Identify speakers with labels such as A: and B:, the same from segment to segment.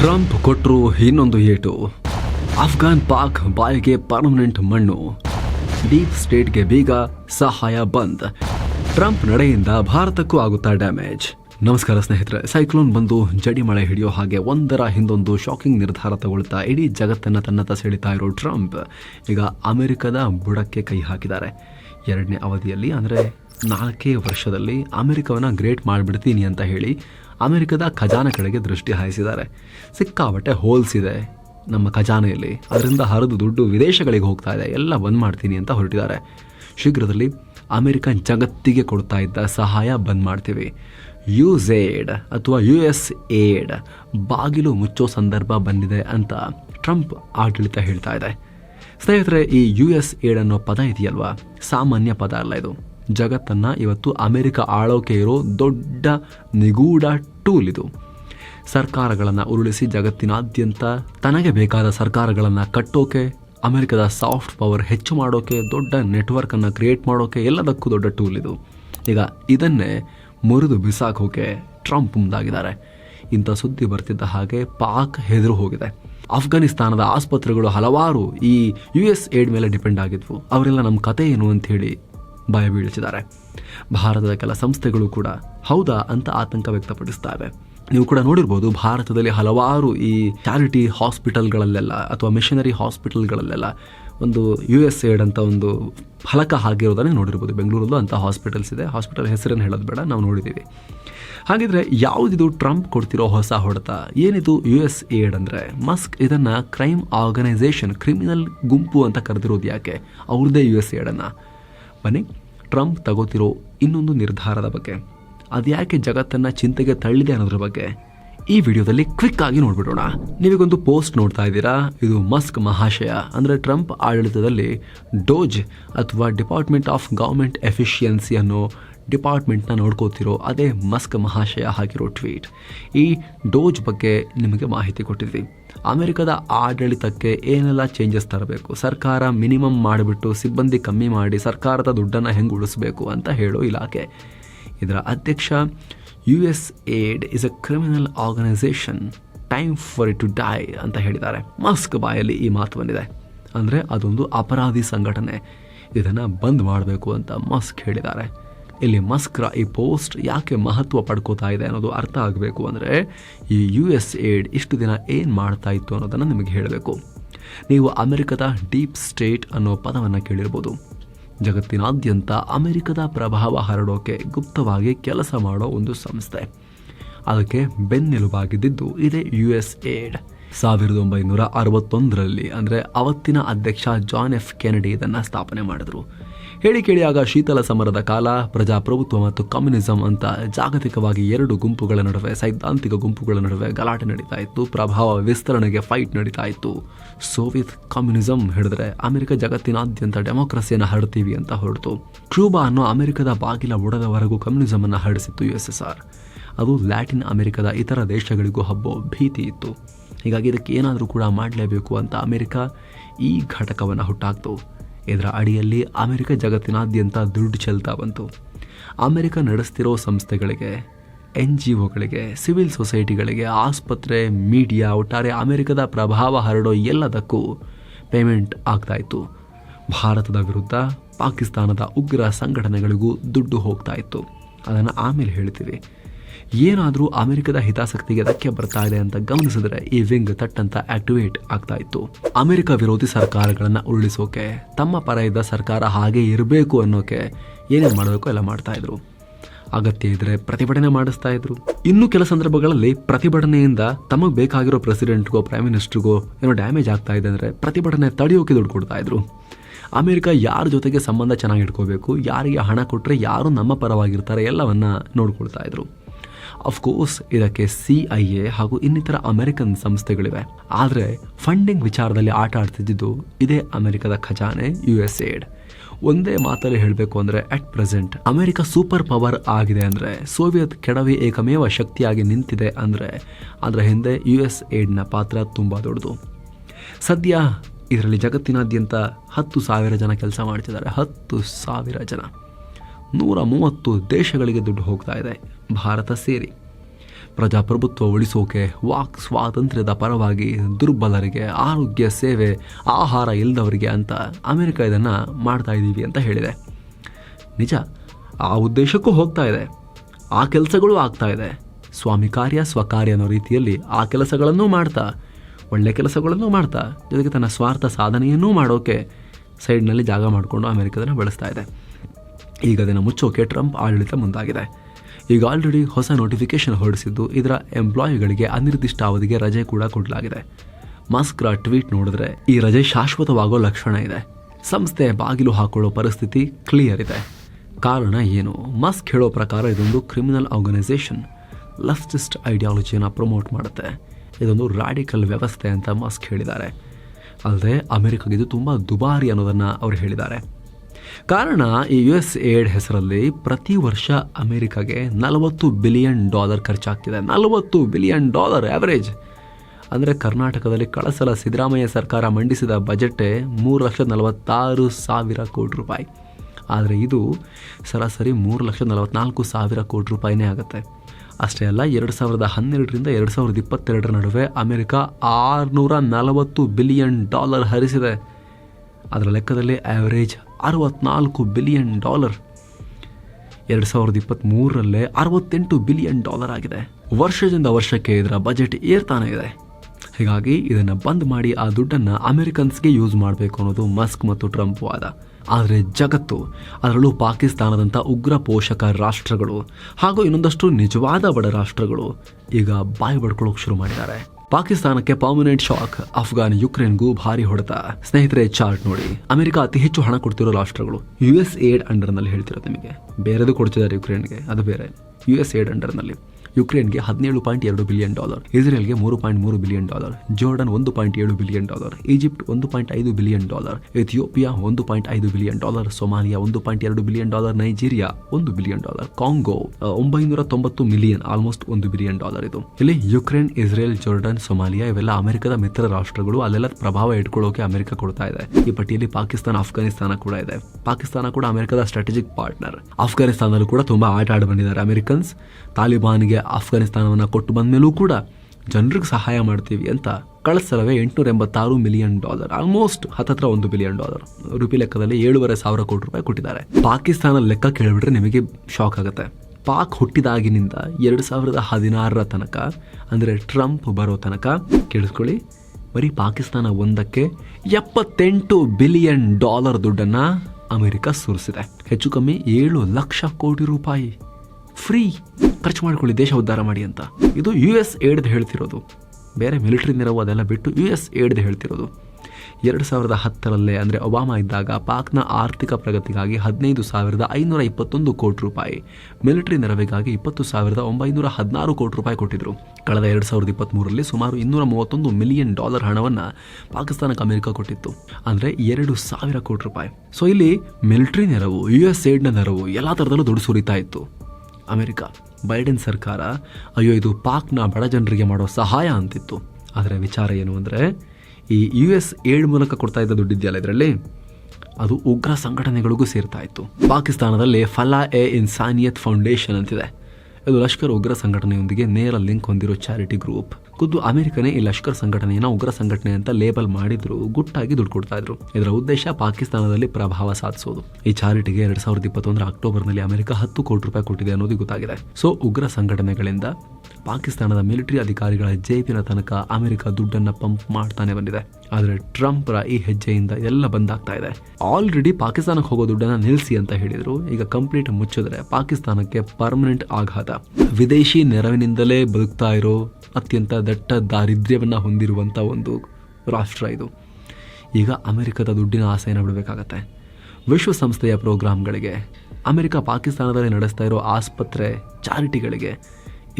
A: Trump ಕೊಟ್ಟರು ಇನ್ನೊಂದು ಏಟು. ಅಫ್ಘಾನ್ ಪಾಕ್ ಬಾಯಿಗೆ ಪರ್ಮನೆಂಟ್ ಮಣ್ಣು. ಡೀಪ್ ಸ್ಟೇಟ್ಗೆ ಬೀಗ, ಸಹಾಯ ಬಂದ್. ಟ್ರಂಪ್ ನಡೆಯಿಂದ ಭಾರತಕ್ಕೂ ಆಗುತ್ತಾ ಡ್ಯಾಮೇಜ್. ನಮಸ್ಕಾರ ಸ್ನೇಹಿತರೆ, ಸೈಕ್ಲೋನ್ ಬಂದು ಜಡಿ ಮಳೆ ಹಿಡಿಯೋ ಹಾಗೆ ಒಂದರ ಹಿಂದೊಂದು ಶಾಕಿಂಗ್ ನಿರ್ಧಾರ ತಗೊಳ್ತಾ ಇಡೀ ಜಗತ್ತನ್ನು ತನ್ನತ್ತ ಸೆಳಿತಾ ಇರೋ ಟ್ರಂಪ್ ಈಗ ಅಮೆರಿಕದ ಬುಡಕ್ಕೆ ಕೈ ಹಾಕಿದ್ದಾರೆ. ಎರಡನೇ ಅವಧಿಯಲ್ಲಿ ಅಂದರೆ ನಾಲ್ಕೇ ವರ್ಷದಲ್ಲಿ ಅಮೆರಿಕವನ್ನು ಗ್ರೇಟ್ ಮಾಡಿಬಿಡ್ತೀನಿ ಅಂತ ಹೇಳಿ ಅಮೆರಿಕದ ಖಜಾನೆ ಕಡೆಗೆ ದೃಷ್ಟಿ ಹಾಯಿಸಿದ್ದಾರೆ. ಸಿಕ್ಕಾಬಟ್ಟೆ ಹೋಲ್ಸ್ ಇದೆ ನಮ್ಮ ಖಜಾನೆಯಲ್ಲಿ. ಅದರಿಂದ ಹರಿದು ದುಡ್ಡು ವಿದೇಶಗಳಿಗೆ ಹೋಗ್ತಾ ಇದೆ. ಎಲ್ಲ ಬಂದ್ ಮಾಡ್ತೀನಿ ಅಂತ ಹೊರಟಿದ್ದಾರೆ. ಶೀಘ್ರದಲ್ಲಿ ಅಮೆರಿಕ ಜಗತ್ತಿಗೆ ಕೊಡ್ತಾ ಇದ್ದ ಸಹಾಯ ಬಂದ್ ಮಾಡ್ತೀವಿ. ಯುಸ್ ಏಡ್ ಅಥವಾ ಯು ಎಸ್ ಏಡ್ ಬಾಗಿಲು ಮುಚ್ಚೋ ಸಂದರ್ಭ ಬಂದಿದೆ ಅಂತ ಟ್ರಂಪ್ ಆಡಳಿತ ಹೇಳ್ತಾ ಇದೆ. ಸ್ನೇಹಿತರೆ, ಈ ಯು ಎಸ್ ಏಡ್ ಅನ್ನೋ ಪದ ಇದೆಯಲ್ವಾ? ಸಾಮಾನ್ಯ ಪದ ಅಲ್ಲ ಇದು. ಜಗತ್ತನ್ನ ಇವತ್ತು ಅಮೆರಿಕ ಆಳೋಕೆ ಇರೋ ದೊಡ್ಡ ನಿಗೂಢ ಟೂಲ್ ಇದು. ಸರ್ಕಾರಗಳನ್ನು ಉರುಳಿಸಿ ಜಗತ್ತಿನಾದ್ಯಂತ ತನಗೆ ಬೇಕಾದ ಸರ್ಕಾರಗಳನ್ನು ಕಟ್ಟೋಕೆ, ಅಮೆರಿಕದ ಸಾಫ್ಟ್ ಪವರ್ ಹೆಚ್ಚು ಮಾಡೋಕೆ, ದೊಡ್ಡ ನೆಟ್ವರ್ಕನ್ನು ಕ್ರಿಯೇಟ್ ಮಾಡೋಕೆ ಎಲ್ಲದಕ್ಕೂ ದೊಡ್ಡ ಟೂಲ್ ಇದು. ಈಗ ಇದನ್ನೇ ಮುರಿದು ಬಿಸಾಕೋಕೆ ಟ್ರಂಪ್ ಮುಂದಾಗಿದ್ದಾರೆ. ಇಂಥ ಸುದ್ದಿ ಬರ್ತಿದ್ದ ಹಾಗೆ ಪಾಕ್ ಹೆದರು ಹೋಗಿದೆ. ಅಫ್ಘಾನಿಸ್ತಾನದ ಆಸ್ಪತ್ರೆಗಳು ಹಲವಾರು ಈ ಯು ಎಸ್ ಏಡ್ ಮೇಲೆ ಡಿಪೆಂಡ್ ಆಗಿದ್ವು. ಅವರೆಲ್ಲ ನಮ್ಮ ಕತೆ ಏನು ಅಂತ ಹೇಳಿ ಭಯ ಬೀಳಿಸಿದ್ದಾರೆ ಭಾರತದ ಕೆಲ ಸಂಸ್ಥೆಗಳು ಕೂಡ ಹೌದಾ ಅಂತ ಆತಂಕ ವ್ಯಕ್ತಪಡಿಸ್ತಾ ನೀವು ಕೂಡ ನೋಡಿರ್ಬೋದು ಭಾರತದಲ್ಲಿ ಹಲವಾರು ಈ ಚಾರಿಟಿ ಹಾಸ್ಪಿಟಲ್ಗಳಲ್ಲೆಲ್ಲ ಅಥವಾ ಮಿಷನರಿ ಹಾಸ್ಪಿಟಲ್ಗಳಲ್ಲೆಲ್ಲ ಒಂದು ಯು ಎಸ್ ಏಡ್ ಅಂತ ಒಂದು ಫಲಕ ಹಾಕಿರೋದನ್ನೇ ನೋಡಿರ್ಬೋದು. ಬೆಂಗಳೂರಲ್ಲೂ ಅಂಥ ಹಾಸ್ಪಿಟಲ್ಸ್ ಇದೆ. ಹಾಸ್ಪಿಟಲ್ ಹೆಸರನ್ನು ಹೇಳೋದು ಬೇಡ, ನಾವು ನೋಡಿದ್ದೀವಿ. ಹಾಗಿದ್ರೆ ಯಾವುದಿದು ಟ್ರಂಪ್ ಕೊಡ್ತಿರೋ ಹೊಸ ಹೊಡೆತ? ಏನಿದು ಯು ಎಸ್ ಏಡ್ ಅಂದರೆ? ಮಸ್ಕ್ ಇದನ್ನು ಕ್ರೈಮ್ ಆರ್ಗನೈಸೇಷನ್, ಕ್ರಿಮಿನಲ್ ಗುಂಪು ಅಂತ ಕರೆದಿರೋದು ಯಾಕೆ? ಅವ್ರದ್ದೇ ಯು ಎಸ್ ಏಡನ್ನು ಬನ್ನಿ. ಟ್ರಂಪ್ ತಗೋತಿರೋ ಇನ್ನೊಂದು ನಿರ್ಧಾರದ ಬಗ್ಗೆ. ಅದ್ಯಾಕೆ ಜಗತ್ತನ್ನು ಚಿಂತೆಗೆ ತಳ್ಳಿದೆ ಅನ್ನೋದ್ರ ಬಗ್ಗೆ ಈ ವಿಡಿಯೋದಲ್ಲಿ ಕ್ವಿಕ್ ಆಗಿ ನೋಡ್ಬಿಡೋಣ. ನೀವೀಗೊಂದು ಪೋಸ್ಟ್ ನೋಡ್ತಾ ಇದ್ದೀರಾ? ಇದು ಮಸ್ಕ್ ಮಹಾಶಯ. ಅಂದರೆ ಟ್ರಂಪ್ ಆಡಳಿತದಲ್ಲಿ ಡೋಜ್ ಅಥವಾ ಡಿಪಾರ್ಟ್ಮೆಂಟ್ ಆಫ್ ಗೌರ್ಮೆಂಟ್ ಎಫಿಷಿಯನ್ಸಿ ಅನ್ನೋ ಡಿಪಾರ್ಟ್ಮೆಂಟ್ನ ನೋಡ್ಕೋತಿರೋ ಅದೇ ಮಸ್ಕ್ ಮಹಾಶಯ ಹಾಕಿರೋ ಟ್ವೀಟ್. ಈ ಡೋಜ್ ಬಗ್ಗೆ ನಿಮಗೆ ಮಾಹಿತಿ ಕೊಟ್ಟಿದ್ವಿ ಅಮೆರಿಕದ ಆಡಳಿತಕ್ಕೆ ಏನೆಲ್ಲ ಚೇಂಜಸ್ ತರಬೇಕು? ಸರ್ಕಾರ ಮಿನಿಮಮ್ ಮಾಡಿಬಿಟ್ಟು ಸಿಬ್ಬಂದಿ ಕಮ್ಮಿ ಮಾಡಿ ಸರ್ಕಾರದ ದುಡ್ಡನ್ನು ಹೆಂಗೆ ಉಳಿಸ್ಬೇಕು ಅಂತ ಹೇಳೋ ಇಲಾಖೆ. ಇದರ ಅಧ್ಯಕ್ಷ U S aid is a criminal organisation time for it to die ಅಂತ ಹೇಳಿದ್ದಾರೆ. ಮಸ್ಕ್ ಬಾಯಲ್ಲಿ ಈ ಮಾತು ಬಂದಿದೆ. ಅಂದರೆ ಅದೊಂದು ಅಪರಾಧಿ ಸಂಘಟನೆ. ಇದನ್ನು ಬಂದ್ ಮಾಡಬೇಕು ಅಂತ ಮಸ್ಕ್ ಹೇಳಿದ್ದಾರೆ. ಇಲ್ಲಿ ಮಸ್ಕ್ರ ಈ ಪೋಸ್ಟ್ ಯಾಕೆ ಮಹತ್ವ ಪಡ್ಕೋತಾ ಇದೆ ಅನ್ನೋದು ಅರ್ಥ ಆಗಬೇಕು ಅಂದರೆ ಈ ಯು ಎಸ್ ಏಡ್ ಇಷ್ಟು ದಿನ ಏನು ಮಾಡ್ತಾ ಇತ್ತು ಅನ್ನೋದನ್ನು ನಿಮಗೆ ಹೇಳಬೇಕು. ನೀವು ಅಮೆರಿಕದ ಡೀಪ್ ಸ್ಟೇಟ್ ಅನ್ನೋ ಪದವನ್ನು ಕೇಳಿರ್ಬೋದು. ಜಗತ್ತಿನಾದ್ಯಂತ ಅಮೆರಿಕದ ಪ್ರಭಾವ ಹರಡೋಕೆ ಗುಪ್ತವಾಗಿ ಕೆಲಸ ಮಾಡೋ ಒಂದು ಸಂಸ್ಥೆ. ಅದಕ್ಕೆ ಬೆನ್ನೆಲುಬಾಗಿದ್ದು ಇದೇ ಯು ಎಸ್ ಏಡ್. ಸಾವಿರದ ಒಂಬೈನೂರ ಅರವತ್ತೊಂದರಲ್ಲಿ ಅಂದರೆ ಅವತ್ತಿನ ಅಧ್ಯಕ್ಷ ಜಾನ್ ಎಫ್ ಕೆನಡಿ ಇದನ್ನು ಸ್ಥಾಪನೆ ಮಾಡಿದ್ರು. ಹೇಳಿ ಕೇಳಿ ಆಗ ಶೀತಲ ಸಮರದ ಕಾಲ, ಪ್ರಜಾಪ್ರಭುತ್ವ ಮತ್ತು ಕಮ್ಯುನಿಸಂ ಅಂತ ಜಾಗತಿಕವಾಗಿ ಎರಡು ಗುಂಪುಗಳ ನಡುವೆ, ಸೈದ್ಧಾಂತಿಕ ಗುಂಪುಗಳ ನಡುವೆ ಗಲಾಟೆ ನಡೀತಾ ಇತ್ತು, ಪ್ರಭಾವ ವಿಸ್ತರಣೆಗೆ ಫೈಟ್ ನಡೀತಾ ಇತ್ತು. ಸೋವಿಯತ್ ಕಮ್ಯುನಿಸಂ ಹಿಡಿದ್ರೆ ಅಮೆರಿಕ ಜಗತ್ತಿನಾದ್ಯಂತ ಡೆಮೋಕ್ರಸಿಯನ್ನು ಹರಡ್ತೀವಿ ಅಂತ ಹೊರತು ಕ್ಯೂಬಾ ಅನ್ನೋ ಅಮೆರಿಕದ ಬಾಗಿಲ ಒಡೆದವರೆಗೂ ಕಮ್ಯುನಿಸಂ ಅನ್ನು ಹರಡಿಸಿತ್ತು ಯು ಎಸ್ ಎಸ್ ಆರ್ ಅದು ಲ್ಯಾಟಿನ್ ಅಮೆರಿಕದ ಇತರ ದೇಶಗಳಿಗೂ ಹಬ್ಬೋ ಭೀತಿ ಇತ್ತು. ಹೀಗಾಗಿ ಇದಕ್ಕೆ ಏನಾದರೂ ಕೂಡ ಮಾಡಲೇಬೇಕು ಅಂತ ಅಮೆರಿಕ ಈ ಘಟಕವನ್ನು ಹುಟ್ಟಾಕ್ತು. ಇದರ ಅಡಿಯಲ್ಲಿ ಅಮೆರಿಕ ಜಗತ್ತಿನಾದ್ಯಂತ ದುಡ್ಡು ಚೆಲ್ತಾ ಬಂತು. ಅಮೆರಿಕ ನಡೆಸ್ತಿರೋ ಸಂಸ್ಥೆಗಳಿಗೆ ಎನ್ ಜಿ ಒಗಳಿಗೆ ಸಿವಿಲ್ ಸೊಸೈಟಿಗಳಿಗೆ, ಆಸ್ಪತ್ರೆ, ಮೀಡಿಯಾ ಒಟ್ಟಾರೆ ಅಮೆರಿಕದ ಪ್ರಭಾವ ಹರಡೋ ಎಲ್ಲದಕ್ಕೂ ಪೇಮೆಂಟ್ ಆಗ್ತಾಯಿತ್ತು ಭಾರತದ ವಿರುದ್ಧ ಪಾಕಿಸ್ತಾನದ ಉಗ್ರ ಸಂಘಟನೆಗಳಿಗೂ ದುಡ್ಡು ಹೋಗ್ತಾ ಇತ್ತು. ಅದನ್ನು ಆಮೇಲೆ ಹೇಳ್ತೀವಿ. ಏನಾದರೂ ಅಮೆರಿಕದ ಹಿತಾಸಕ್ತಿಗೆ ಧಕ್ಕೆ ಬರ್ತಾ ಇದೆ ಅಂತ ಗಮನಿಸಿದ್ರೆ ಈ ವಿಂಗ್ ತಟ್ಟಂತ ಆಕ್ಟಿವೇಟ್ ಆಗ್ತಾ ಇತ್ತು. ಅಮೆರಿಕ ವಿರೋಧಿ ಸರ್ಕಾರಗಳನ್ನ ಉರುಳಿಸೋಕೆ, ತಮ್ಮ ಪರ ಇದ್ದ ಸರ್ಕಾರ ಹಾಗೆ ಇರಬೇಕು ಅನ್ನೋಕೆ ಏನೇನು ಮಾಡಬೇಕು ಎಲ್ಲ ಮಾಡ್ತಾ ಇದ್ರು. ಅಗತ್ಯ ಇದ್ರೆ ಪ್ರತಿಭಟನೆ ಮಾಡಿಸ್ತಾ ಇದ್ರು. ಇನ್ನು ಕೆಲ ಸಂದರ್ಭಗಳಲ್ಲಿ ಪ್ರತಿಭಟನೆಯಿಂದ ತಮಗೆ ಬೇಕಾಗಿರೋ ಪ್ರೆಸಿಡೆಂಟ್ಗೋ ಪ್ರೈಮ್ ಮಿನಿಸ್ಟರ್ಗೋ ಏನೋ ಡ್ಯಾಮೇಜ್ ಆಗ್ತಾ ಇದೆ ಅಂದರೆ ಪ್ರತಿಭಟನೆ ತಡೆಯೋಕೆ ದುಡ್ಡು ಕೊಡ್ತಾ ಇದ್ರು. ಅಮೆರಿಕ ಯಾರ ಜೊತೆಗೆ ಸಂಬಂಧ ಚೆನ್ನಾಗಿ ಇಟ್ಕೋಬೇಕು, ಯಾರಿಗೆ ಹಣ ಕೊಟ್ಟರೆ ಯಾರು ನಮ್ಮ ಪರವಾಗಿರ್ತಾರೆ ಎಲ್ಲವನ್ನ ನೋಡ್ಕೊಳ್ತಾ ಇದ್ರು. ಅಫ್ಕೋರ್ಸ್ ಇದಕ್ಕೆ ಸಿ ಐ ಎ ಹಾಗೂ ಇನ್ನಿತರ ಅಮೆರಿಕನ್ ಸಂಸ್ಥೆಗಳಿವೆ. ಆದರೆ ಫಂಡಿಂಗ್ ವಿಚಾರದಲ್ಲಿ ಆಟ ಆಡ್ತಿದ್ದು ಇದೇ ಅಮೆರಿಕದ ಖಜಾನೆ ಯು ಎಸ್ ಏಡ್ ಒಂದೇ ಮಾತಲ್ಲಿ ಹೇಳಬೇಕು ಅಂದರೆ at present America super power ಆಗಿದೆ ಅಂದರೆ ಸೋವಿಯತ್ ಕೆಡವಿ ಏಕಮೇವ ಶಕ್ತಿಯಾಗಿ ನಿಂತಿದೆ ಅಂದರೆ, ಅದರ ಹಿಂದೆ ಯು ಎಸ್ ಏಡ್ನ ಪಾತ್ರ ತುಂಬ ದೊಡ್ಡದು. ಸದ್ಯ ಇದರಲ್ಲಿ ಜಗತ್ತಿನಾದ್ಯಂತ ಹತ್ತು ಸಾವಿರ ಜನ ಕೆಲಸ ಮಾಡ್ತಿದ್ದಾರೆ. ಹತ್ತು ಸಾವಿರ ಜನ. ನೂರ ಮೂವತ್ತು ದೇಶಗಳಿಗೆ ದುಡ್ಡು ಹೋಗ್ತಾ ಇದೆ, ಭಾರತ ಸೇರಿ. ಪ್ರಜಾಪ್ರಭುತ್ವ ಉಳಿಸೋಕೆ ವಾಕ್ ಸ್ವಾತಂತ್ರ್ಯದ ಪರವಾಗಿ ದುರ್ಬಲರಿಗೆ ಆರೋಗ್ಯ, ಸೇವೆ, ಆಹಾರ ಇಲ್ಲದವರಿಗೆ ಅಂತ ಅಮೆರಿಕ ಇದನ್ನು ಮಾಡ್ತಾ ಇದ್ದೀವಿ ಅಂತ ಹೇಳಿದೆ. ನಿಜ, ಆ ಉದ್ದೇಶಕ್ಕೂ ಹೋಗ್ತಾ ಇದೆ. ಆ ಕೆಲಸಗಳು ಆಗ್ತಾ ಇದೆ. ಸ್ವಾಮಿ ಕಾರ್ಯ ಸ್ವಕಾರ್ಯ ಅನ್ನೋ ರೀತಿಯಲ್ಲಿ ಆ ಕೆಲಸಗಳನ್ನು ಮಾಡ್ತಾ, ಒಳ್ಳೆ ಕೆಲಸಗಳನ್ನು ಮಾಡ್ತಾ, ಜೊತೆಗೆ ತನ್ನ ಸ್ವಾರ್ಥ ಸಾಧನೆಯನ್ನೂ ಮಾಡೋಕೆ ಸೈಡ್ನಲ್ಲಿ ಜಾಗ ಮಾಡಿಕೊಂಡು ಅಮೆರಿಕದನ್ನು ಬಳಸ್ತಾ ಇದೆ. ಈಗ ಅದನ್ನು ಮುಚ್ಚೋಕೆ ಟ್ರಂಪ್ ಆಡಳಿತ ಮುಂದಾಗಿದೆ. ಈಗ ಆಲ್ರೆಡಿ ಹೊಸ ನೋಟಿಫಿಕೇಶನ್ ಹೊರಡಿಸಿದ್ದು ಇದರ ಎಂಪ್ಲಾಯಿಗಳಿಗೆ ಅನಿರ್ದಿಷ್ಟ ಅವಧಿಗೆ ರಜೆ ಕೂಡ ಕೊಡಲಾಗಿದೆ. ಮಸ್ಕ್ರ ಟ್ವೀಟ್ ನೋಡಿದ್ರೆ ಈ ರಜೆ ಶಾಶ್ವತವಾಗೋ ಲಕ್ಷಣ ಇದೆ. ಸಂಸ್ಥೆ ಬಾಗಿಲು ಹಾಕೊಳ್ಳೋ ಪರಿಸ್ಥಿತಿ ಕ್ಲಿಯರ್ ಇದೆ. ಕಾರಣ ಏನು? ಮಸ್ಕ್ ಹೇಳೋ ಪ್ರಕಾರ ಇದೊಂದು ಕ್ರಿಮಿನಲ್ ಆರ್ಗನೈಸೇಷನ್. ಲೆಫ್ಟಿಸ್ಟ್ ಐಡಿಯಾಲಜಿಯನ್ನು ಪ್ರಮೋಟ್ ಮಾಡುತ್ತೆ. ಇದೊಂದು ರಾಡಿಕಲ್ ವ್ಯವಸ್ಥೆ ಅಂತ ಮಸ್ಕ್ ಹೇಳಿದ್ದಾರೆ. ಅಲ್ಲದೆ ಅಮೆರಿಕಾಗಿದ್ದು ಇದು ತುಂಬ ದುಬಾರಿ ಅನ್ನೋದನ್ನು ಅವರು ಹೇಳಿದ್ದಾರೆ. ಕಾರಣ ಈ ಯು ಎಸ್ ಏಡ್ ಹೆಸರಲ್ಲಿ ಪ್ರತಿ ವರ್ಷ ಅಮೆರಿಕಾಗೆ ನಲವತ್ತು ಬಿಲಿಯನ್ ಡಾಲರ್ ಖರ್ಚಾಗ್ತಿದೆ. ನಲವತ್ತು ಬಿಲಿಯನ್ ಡಾಲರ್ ಆ್ಯಾವರೇಜ್ ಅಂದರೆ ಕರ್ನಾಟಕದಲ್ಲಿ ಕಳಸಲ ಸಿದ್ದರಾಮಯ್ಯ ಸರ್ಕಾರ ಮಂಡಿಸಿದ ಬಜೆಟೇ ಮೂರು ಲಕ್ಷದ ನಲವತ್ತಾರು ಸಾವಿರ ಕೋಟಿ ರೂಪಾಯಿ. ಆದರೆ ಇದು ಸರಾಸರಿ ಮೂರು ಲಕ್ಷ ನಲವತ್ನಾಲ್ಕು ಸಾವಿರ ಕೋಟಿ ರೂಪಾಯಿನೇ ಆಗುತ್ತೆ. ಅಷ್ಟೇ ಅಲ್ಲ, ಎರಡು ಸಾವಿರದ ಹನ್ನೆರಡರಿಂದ ಎರಡು ಸಾವಿರದ ಇಪ್ಪತ್ತೆರಡರ ನಡುವೆ ಅಮೆರಿಕ ಆರುನೂರ ನಲವತ್ತು ಬಿಲಿಯನ್ ಡಾಲರ್ ಹರಿಸಿದೆ. ಅದರ ಲೆಕ್ಕದಲ್ಲಿ ಆ್ಯಾವರೇಜ್ ಅರವತ್ನಾಲ್ಕು ಬಿಲಿಯನ್ ಡಾಲರ್. ಎರಡು ಸಾವಿರದ ಇಪ್ಪತ್ತ್ಮೂರರಲ್ಲೇ ಅರವತ್ತೆಂಟು ಬಿಲಿಯನ್ ಡಾಲರ್ ಆಗಿದೆ. ವರ್ಷದಿಂದ ವರ್ಷಕ್ಕೆ ಇದರ ಬಜೆಟ್ ಏರ್ತಾನೆ ಇದೆ. ಹೀಗಾಗಿ ಇದನ್ನು ಬಂದ್ ಮಾಡಿ ಆ ದುಡ್ಡನ್ನು ಅಮೆರಿಕನ್ಸ್ಗೆ ಯೂಸ್ ಮಾಡಬೇಕು ಅನ್ನೋದು ಮಸ್ಕ್ ಮತ್ತು ಟ್ರಂಪ್ ವಾದ. ಆದರೆ ಜಗತ್ತು, ಅದರಲ್ಲೂ ಪಾಕಿಸ್ತಾನದಂಥ ಉಗ್ರ ಪೋಷಕ ರಾಷ್ಟ್ರಗಳು ಹಾಗೂ ಇನ್ನೊಂದಷ್ಟು ನಿಜವಾದ ಬಡ ರಾಷ್ಟ್ರಗಳು ಈಗ ಬಾಯಿ ಬಡ್ಕೊಳ್ಳೋಕೆ ಶುರು ಮಾಡಿದ್ದಾರೆ. ಪಾಕಿಸ್ತಾನಕ್ಕೆ ಪರ್ಮನೆಂಟ್ ಶಾಕ್ ಅಫ್ಘಾನ್ ಯುಕ್ರೇನ್ಗೂ ಭಾರಿ ಹೊಡೆತ. ಸ್ನೇಹಿತರೆ ಚಾರ್ಟ್ ನೋಡಿ. ಅಮೆರಿಕ ಅತಿ ಹೆಚ್ಚು ಹಣ ಕೊಡ್ತಿರೋ ರಾಷ್ಟ್ರಗಳು. ಯು ಎಸ್ ಏಡ್ ಅಂಡರ್ನಲ್ಲಿ ಹೇಳ್ತಿರೋದು ನಿಮಗೆ. ಬೇರೆದು ಕೊಡ್ತಿದ್ದಾರೆ ಯುಕ್ರೇನ್ಗೆ. ಅದು ಬೇರೆ. ಯು ಎಸ್ ಏಡ್ ಅಂಡರ್ನಲ್ಲಿ ಯುಕ್ರೇನ್ಗೆ ಹದಿನೇಳು ಪಾಯಿಂಟ್ ಎರಡು ಬಿಲಿಯನ್ ಡಾಲರ್, ಇಸ್ರೇಲ್ಗೆ ಮೂರು ಪಾಯಿಂಟ್ ಮೂರು ಬಿಲಿಯನ್ ಡಾಲರ್, ಜೋರ್ಡನ್ ಒಂದು ಪಾಯಿಂಟ್ ಏಳು ಬಿಲಿಯನ್ ಡಾಲರ್, ಈಜಿಪ್ಟ್ ಒಂದು ಪಾಯಿಂಟ್ ಐದು ಬಿಲಿಯನ್ ಡಾಲರ್ ಇಥಿಯೋಪಿಯಾ ಒಂದು ಪಾಯಿಂಟ್ ಐದು ಬಿಲಿಯನ್ ಡಾಲರ್, ಸೊಮಾಲಿಯಾ ಒಂದು ಪಾಯಿಂಟ್ ಎರಡು ಬಿಲಿಯನ್ ಡಾಲರ್, ನೈಜೀರಿಯಾ ಒಂದು ಬಿಲಿಯನ್ ಡಾಲರ್, ಕಾಂಗೋ ಒಂಬೈನೂರ ತೊಂಬತ್ತು ಮಿಲಿಯನ್, ಆಲ್ಮೋಸ್ಟ್ ಒಂದು ಬಿಲಿಯನ್ ಡಾಲರ್ ಇದು. ಇಲ್ಲಿ ಯುಕ್ರೇನ್, ಇಸ್ರೇಲ್, ಜೋರ್ಡನ್, ಸೊಮಾಲಿಯಾ ಇವೆಲ್ಲ ಅಮೆರಿಕದ ಮಿತ್ರ ರಾಷ್ಟ್ರಗಳು, ಅಲ್ಲೆಲ್ಲ ಪ್ರಭಾವ ಇಟ್ಕೊಳ್ಳೋಕೆ ಅಮೆರಿಕ ಕೊಡ್ತಾ ಇದೆ. ಈ ಪಟ್ಟಿಯಲ್ಲಿ ಪಾಕಿಸ್ತಾನ ಅಫ್ಘಾನಿಸ್ತಾನ ಕೂಡ ಇದೆ. ಪಾಕಿಸ್ತಾನ ಕೂಡ ಅಮೆರಿಕದ ಸ್ಟ್ರಾಟಜಿಕ್ ಪಾರ್ಟ್ನರ್ ಅಫ್ಘಾನಿಸ್ತಾನದಲ್ಲೂ ಕೂಡ ತುಂಬಾ ಆಟ ಆಡಿ ಬಂದಿದ್ದಾರೆ ಅಮೆರಿಕನ್ಸ್. ತಾಲಿಬಾನ್ಗೆ ಆಫ್ಘಾನಿಸ್ತಾನವನ್ನು ಕೊಟ್ಟು ಬಂದ ಮೇಲೂ ಕೂಡ ಜನರಿಗೆ ಸಹಾಯ ಮಾಡ್ತೀವಿ ಅಂತ ಕಳಿಸಲವೇ ಎಂಟುನೂರ ಎಂಬತ್ತಾರು ಮಿಲಿಯನ್ ಡಾಲರ್, ಆಲ್ಮೋಸ್ಟ್ ಹತ್ತತ್ರ ಒಂದು ಬಿಲಿಯನ್ ಡಾಲರ್. ರುಪಿ ಲೆಕ್ಕದಲ್ಲಿ ಏಳುವರೆ ಸಾವಿರ ಕೋಟಿ ರೂಪಾಯಿ ಕೊಟ್ಟಿದ್ದಾರೆ. ಪಾಕಿಸ್ತಾನ ಲೆಕ್ಕ ಕೇಳಿಬಿಟ್ರೆ ನಿಮಗೆ ಶಾಕ್ ಆಗುತ್ತೆ. ಪಾಕ್ ಹುಟ್ಟಿದಾಗಿನಿಂದ ಎರಡು ಸಾವಿರದ ಹದಿನಾರರ ತನಕ, ಅಂದರೆ ಟ್ರಂಪ್ ಬರೋ ತನಕ, ಕೇಳಿಸ್ಕೊಳ್ಳಿ, ಬರೀ ಪಾಕಿಸ್ತಾನ ಒಂದಕ್ಕೆ ಎಪ್ಪತ್ತೆಂಟು ಬಿಲಿಯನ್ ಡಾಲರ್ ದುಡ್ಡನ್ನು ಅಮೆರಿಕ ಸುರಿಸಿದೆ. ಹೆಚ್ಚು ಕಮ್ಮಿ ಏಳು ಲಕ್ಷ ಕೋಟಿ ರೂಪಾಯಿ. ಫ್ರೀ ಖರ್ಚು ಮಾಡ್ಕೊಳ್ಳಿ, ದೇಶ ಉದ್ಧಾರ ಮಾಡಿ ಅಂತ. ಇದು ಯು ಎಸ್ ಏಡ್ದು ಹೇಳ್ತಿರೋದು. ಬೇರೆ ಮಿಲಿಟರಿ ನೆರವು ಅದೆಲ್ಲ ಬಿಟ್ಟು ಯು ಎಸ್ ಏಡ್ದು ಹೇಳ್ತಿರೋದು. ಎರಡು ಸಾವಿರದ ಹತ್ತರಲ್ಲೇ ಅಂದರೆ ಒಬಾಮಾ ಇದ್ದಾಗ ಪಾಕ್ನ ಆರ್ಥಿಕ ಪ್ರಗತಿಗಾಗಿ ಹದಿನೈದು ಸಾವಿರದ ಐನೂರ ಇಪ್ಪತ್ತೊಂದು ಕೋಟಿ ರೂಪಾಯಿ ಮಿಲಿಟರಿ ನೆರವಿಗಾಗಿ ಇಪ್ಪತ್ತು ಸಾವಿರದ ಒಂಬೈನೂರ ಹದಿನಾರು ಕೋಟಿ ರೂಪಾಯಿ ಕೊಟ್ಟಿದ್ರು. ಕಳೆದ ಎರಡು ಸಾವಿರದ ಇಪ್ಪತ್ತ್ಮೂರರಲ್ಲಿ ಸುಮಾರು ಇನ್ನೂರ ಮೂವತ್ತೊಂದು ಮಿಲಿಯನ್ ಡಾಲರ್ ಹಣವನ್ನು ಪಾಕಿಸ್ತಾನಕ್ಕೆ ಅಮೆರಿಕ ಕೊಟ್ಟಿತ್ತು. ಅಂದರೆ ಎರಡು ಸಾವಿರ ಕೋಟಿ ರೂಪಾಯಿ. ಸೊ ಇಲ್ಲಿ ಮಿಲಿಟರಿ ನೆರವು ಯು ಎಸ್ ಏಡ್ನ ನೆರವು ಎಲ್ಲ ಥರದಲ್ಲೂ ದುಡ್ಡು ಸುರಿತಾ ಇತ್ತು. ಅಮೆರಿಕ. ಬೈಡೆನ್ ಸರ್ಕಾರ, ಅಯ್ಯೋ ಇದು ಪಾಕ್ನ ಬಡ ಜನರಿಗೆ ಮಾಡೋ ಸಹಾಯ ಅಂತಿತ್ತು. ಆದರೆ ವಿಚಾರ ಏನು ಅಂದರೆ, ಈ ಯು ಎಸ್ ಏಡ್ ಮೂಲಕ ಕೊಡ್ತಾ ಇದ್ದ ದುಡ್ಡಿದೆಯಲ್ಲ ಇದರಲ್ಲಿ? ಅದು ಉಗ್ರ ಸಂಘಟನೆಗಳಿಗೂ ಸೇರ್ತಾ ಇತ್ತು. ಪಾಕಿಸ್ತಾನದಲ್ಲಿ ಫಲಾ ಎ ಇನ್ಸಾನಿಯತ್ ಫೌಂಡೇಶನ್ ಅಂತಿದೆ. ಇದು ಲಷ್ಕರ್ ಉಗ್ರ ಸಂಘಟನೆಯೊಂದಿಗೆ ನೇರ ಲಿಂಕ್ ಹೊಂದಿರೋ ಚಾರಿಟಿ ಗ್ರೂಪ್. ಖುದ್ದು ಅಮೆರಿಕನೇ ಈ ಲಷ್ಕರ್ ಸಂಘಟನೆಯನ್ನ ಉಗ್ರ ಸಂಘಟನೆ ಅಂತ ಲೇಬಲ್ ಮಾಡಿದ್ರು, ಗುಟ್ಟಾಗಿ ದುಡ್ಡು ಕೊಡ್ತಾ ಇದ್ರು. ಇದರ ಉದ್ದೇಶ ಪಾಕಿಸ್ತಾನದಲ್ಲಿ ಪ್ರಭಾವ ಸಾಧಿಸೋದು. ಈ ಚಾರಿಟಿಗೆ ಎರಡ್ ಸಾವಿರದ ಇಪ್ಪತ್ತೊಂದರ ಅಕ್ಟೋಬರ್ನಲ್ಲಿ ಅಮೆರಿಕ ಹತ್ತು ಕೋಟಿ ರೂಪಾಯಿ ಕೊಟ್ಟಿದೆ ಅನ್ನೋದು ಗೊತ್ತಾಗಿದೆ. ಸೊ, ಉಗ್ರ ಸಂಘಟನೆಗಳಿಂದ ಪಾಕಿಸ್ತಾನದ ಮಿಲಿಟರಿ ಅಧಿಕಾರಿಗಳ ಜೇಬಿನ ತನಕ ಅಮೆರಿಕ ದುಡ್ಡನ್ನ ಪಂಪ್ ಮಾಡ್ತಾನೆ ಬಂದಿದೆ. ಆದರೆ ಟ್ರಂಪ್ರ ಈ ಹೆಜ್ಜೆಯಿಂದ ಎಲ್ಲ ಬಂದಾಗ್ತಾ ಇದೆ. ಆಲ್ರೆಡಿ ಪಾಕಿಸ್ತಾನಕ್ಕೆ ಹೋಗೋ ದುಡ್ಡನ್ನ ನಿಲ್ಲಿಸಿ ಅಂತ ಹೇಳಿದ್ರು. ಈಗ ಕಂಪ್ಲೀಟ್ ಮುಚ್ಚಿದ್ರೆ ಪಾಕಿಸ್ತಾನಕ್ಕೆ ಪರ್ಮನೆಂಟ್ ಆಘಾತ. ವಿದೇಶಿ ನೆರವಿನಿಂದಲೇ ಬದುಕ್ತಾ ಇರೋ ಅತ್ಯಂತ ದಟ್ಟ ದಾರಿದ್ರ್ಯವನ್ನು ಹೊಂದಿರುವಂಥ ಒಂದು ರಾಷ್ಟ್ರ ಇದು. ಈಗ ಅಮೆರಿಕದ ದುಡ್ಡಿನ ಆಸೆಯನ್ನು ಬಿಡಬೇಕಾಗತ್ತೆ. ವಿಶ್ವಸಂಸ್ಥೆಯ ಪ್ರೋಗ್ರಾಮ್ಗಳಿಗೆ ಅಮೆರಿಕ ಪಾಕಿಸ್ತಾನದಲ್ಲಿ ನಡೆಸ್ತಾ ಇರೋ ಆಸ್ಪತ್ರೆ ಚಾರಿಟಿಗಳಿಗೆ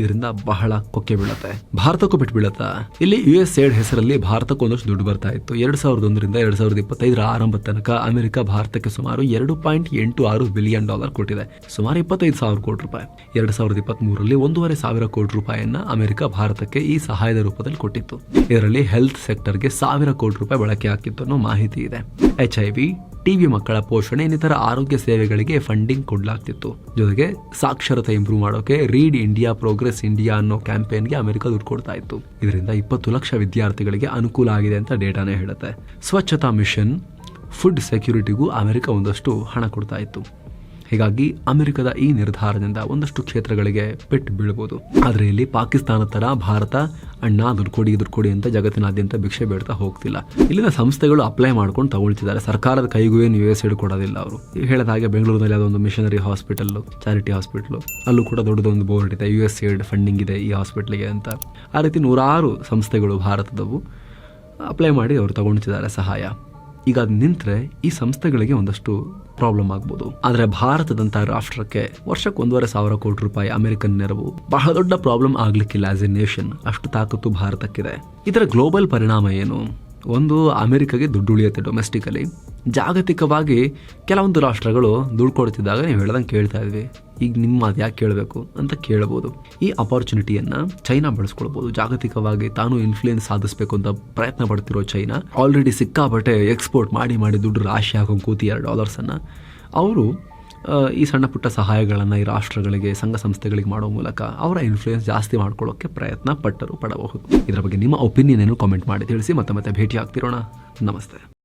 A: ಇದರಿಂದ ಬಹಳ ಕೊಕ್ಕೆ ಬೀಳುತ್ತೆ. ಭಾರತಕ್ಕೂ ಬಿಟ್ಟು ಬೀಳುತ್ತಾ? ಇಲ್ಲಿ ಯು ಎಸ್ ಏಡ್ ಹೆಸರಲ್ಲಿ ಭಾರತಕ್ಕೂ ಒಂದಷ್ಟು ದುಡ್ಡು ಬರ್ತಾ ಇತ್ತು. ಎರಡ್ ಸಾವಿರದ ಒಂದರಿಂದ ಎರಡ್ ಸಾವಿರದ ಇಪ್ಪತ್ತೈದರ ಆರಂಭ ತನಕ ಅಮೆರಿಕ ಭಾರತಕ್ಕೆ ಸುಮಾರು ಎರಡು ಪಾಯಿಂಟ್ ಎಂಟು ಆರು ಬಿಲಿಯನ್ ಡಾಲರ್ ಕೊಟ್ಟಿದೆ. ಸುಮಾರು ಇಪ್ಪತ್ತೈದು ಸಾವಿರ ಕೋಟಿ ರೂಪಾಯಿ. ಎರಡ್ ಸಾವಿರದ ಇಪ್ಪತ್ತ್ಮೂರರಲ್ಲಿ ಒಂದೂವರೆ ಸಾವಿರ ಕೋಟಿ ರೂಪಾಯಿಯನ್ನ ಅಮೆರಿಕ ಭಾರತಕ್ಕೆ ಈ ಸಹಾಯದ ರೂಪದಲ್ಲಿ ಕೊಟ್ಟಿತ್ತು. ಇದರಲ್ಲಿ ಹೆಲ್ತ್ ಸೆಕ್ಟರ್ಗೆ ಸಾವಿರ ಕೋಟಿ ರೂಪಾಯಿ ಬಳಕೆ ಹಾಕಿತ್ತು ಅನ್ನೋ ಮಾಹಿತಿ ಇದೆ. ಎಚ್ ಐ ವಿ ಟಿವಿ ಮಕ್ಕಳ ಪೋಷಣೆ, ಇನ್ನಿತರ ಆರೋಗ್ಯ ಸೇವೆಗಳಿಗೆ ಫಂಡಿಂಗ್ ಕೊಡಲಾಗ್ತಿತ್ತು. ಜೊತೆಗೆ ಸಾಕ್ಷರತೆ ಇಂಪ್ರೂವ್ ಮಾಡೋಕೆ ರೀಡ್ ಇಂಡಿಯಾ ಪ್ರೋಗ್ರೆಸ್ ಇಂಡಿಯಾ ಅನ್ನೋ ಕ್ಯಾಂಪೇನ್ಗೆ ಅಮೆರಿಕ ದುಡ್ಡು ಕೊಡ್ತಾ ಇತ್ತು. ಇದರಿಂದ ಇಪ್ಪತ್ತು ಲಕ್ಷ ವಿದ್ಯಾರ್ಥಿಗಳಿಗೆ ಅನುಕೂಲ ಆಗಿದೆ ಅಂತ ಡೇಟಾನೇ ಹೇಳುತ್ತೆ. ಸ್ವಚ್ಛತಾ ಮಿಷನ್ ಫುಡ್ ಸೆಕ್ಯೂರಿಟಿಗೂ ಅಮೆರಿಕ ಒಂದಷ್ಟು ಹಣ ಕೊಡ್ತಾ ಇತ್ತು. ಹೀಗಾಗಿ ಅಮೆರಿಕದ ಈ ನಿರ್ಧಾರದಿಂದ ಒಂದಷ್ಟು ಕ್ಷೇತ್ರಗಳಿಗೆ ಪೆಟ್ಟು ಬೀಳ್ಬೋದು ಆದರೆ ಇಲ್ಲಿ ಪಾಕಿಸ್ತಾನ ತರ ಭಾರತ ಅಣ್ಣ ದುಡ್ಡು ಕೊಡಿ ದುಡ್ಡು ಕೊಡಿ ಅಂತ ಜಗತ್ತಿನಾದ್ಯಂತ ಭಿಕ್ಷೆ ಬೇಡ್ತಾ ಹೋಗ್ತಿಲ್ಲ. ಇಲ್ಲಿನ ಸಂಸ್ಥೆಗಳು ಅಪ್ಲೈ ಮಾಡ್ಕೊಂಡು ತಗೊಳ್ತಿದ್ದಾರೆ. ಸರ್ಕಾರದ ಕೈಗೂ ಏನು ಯು ಎಸ್ ಕೊಡೋದಿಲ್ಲ ಅವರು. ಹೇಳಿದ ಹಾಗೆ ಬೆಂಗಳೂರಿನಲ್ಲಿ ಅದೊಂದು ಮಿಷನರಿ ಹಾಸ್ಪಿಟಲ್, ಚಾರಿಟಿ ಹಾಸ್ಪಿಟಲ್. ಅಲ್ಲೂ ಕೂಡ ದೊಡ್ಡದೊಂದು ಬೋರ್ಡ್ ಇದೆ, ಯು ಎಸ್ ಏಡ್ ಫಂಡಿಂಗ್ ಇದೆ ಈ ಹಾಸ್ಪಿಟ್ಲಿಗೆ ಅಂತ. ಆ ರೀತಿ ನೂರಾರು ಸಂಸ್ಥೆಗಳು ಭಾರತದವು ಅಪ್ಲೈ ಮಾಡಿ ಅವರು ತಗೊಳ್ತಿದ್ದಾರೆ ಸಹಾಯ. ಈಗ ಅದು ನಿಂತರೆ ಈ ಸಂಸ್ಥೆಗಳಿಗೆ ಒಂದಷ್ಟು ಪ್ರಾಬ್ಲಮ್ ಆಗ್ಬೋದು. ಆದರೆ ಭಾರತದಂತಹ ರಾಷ್ಟ್ರಕ್ಕೆ ವರ್ಷಕ್ಕೆ ಒಂದೂವರೆ ಸಾವಿರ ಕೋಟಿ ರೂಪಾಯಿ ಅಮೆರಿಕನ್ ನೆರವು ಬಹಳ ದೊಡ್ಡ ಪ್ರಾಬ್ಲಮ್ ಆಗ್ಲಿಕ್ಕಿಲ್ಲ ಆಸ್ ಎ ನೇಷನ್ ಅಷ್ಟು ತಾಕತ್ತು ಭಾರತಕ್ಕಿದೆ. ಇದರ ಗ್ಲೋಬಲ್ ಪರಿಣಾಮ ಏನು? ಒಂದು, ಅಮೆರಿಕಗೆ ದುಡ್ಡು ಉಳಿಯುತ್ತೆ ಡೊಮೆಸ್ಟಿಕಲಿ ಜಾಗತಿಕವಾಗಿ ಕೆಲವೊಂದು ರಾಷ್ಟ್ರಗಳು ದುಡ್ಡು ಕೊಡ್ತಿದ್ದಾಗ ನೀವು ಹೇಳ್ದಂಗೆ ಕೇಳ್ತಾ ಇದ್ವಿ. ಈಗ ನಿಮ್ಮ ಅದು ಯಾಕೆ ಕೇಳಬೇಕು ಅಂತ ಕೇಳ್ಬೋದು. ಈ ಅಪಾರ್ಚುನಿಟಿಯನ್ನು ಚೈನಾ ಬಳಸ್ಕೊಳ್ಬೋದು. ಜಾಗತಿಕವಾಗಿ ತಾನು ಇನ್ಫ್ಲೂಯೆನ್ಸ್ ಸಾಧಿಸಬೇಕು ಅಂತ ಪ್ರಯತ್ನ ಪಡ್ತಿರೋ ಚೈನಾ ಆಲ್ರೆಡಿ ಸಿಕ್ಕಾಪಟ್ಟೆ ಎಕ್ಸ್ಪೋರ್ಟ್ ಮಾಡಿ ಮಾಡಿ ದುಡ್ಡು ರಾಶಿ ಹಾಕೊಂಡು ಎರಡು ಡಾಲರ್ಸನ್ನು ಅವರು ಈ ಸಣ್ಣ ಪುಟ್ಟ ಸಹಾಯಗಳನ್ನು ಈ ರಾಷ್ಟ್ರಗಳಿಗೆ, ಸಂಘ ಸಂಸ್ಥೆಗಳಿಗೆ ಮಾಡೋ ಮೂಲಕ ಅವರ ಇನ್ಫ್ಲೂಯೆನ್ಸ್ ಜಾಸ್ತಿ ಮಾಡ್ಕೊಳ್ಳೋಕ್ಕೆ ಪ್ರಯತ್ನ ಪಟ್ಟರು, ಪಡಬಹುದು. ಇದರ ಬಗ್ಗೆ ನಿಮ್ಮ ಒಪಿನಿಯನ್ ಏನು? ಕಾಮೆಂಟ್ ಮಾಡಿ ತಿಳಿಸಿ. ಮತ್ತೆ ಮತ್ತೆ ಭೇಟಿ ಆಗ್ತಿರೋಣ ನಮಸ್ತೆ.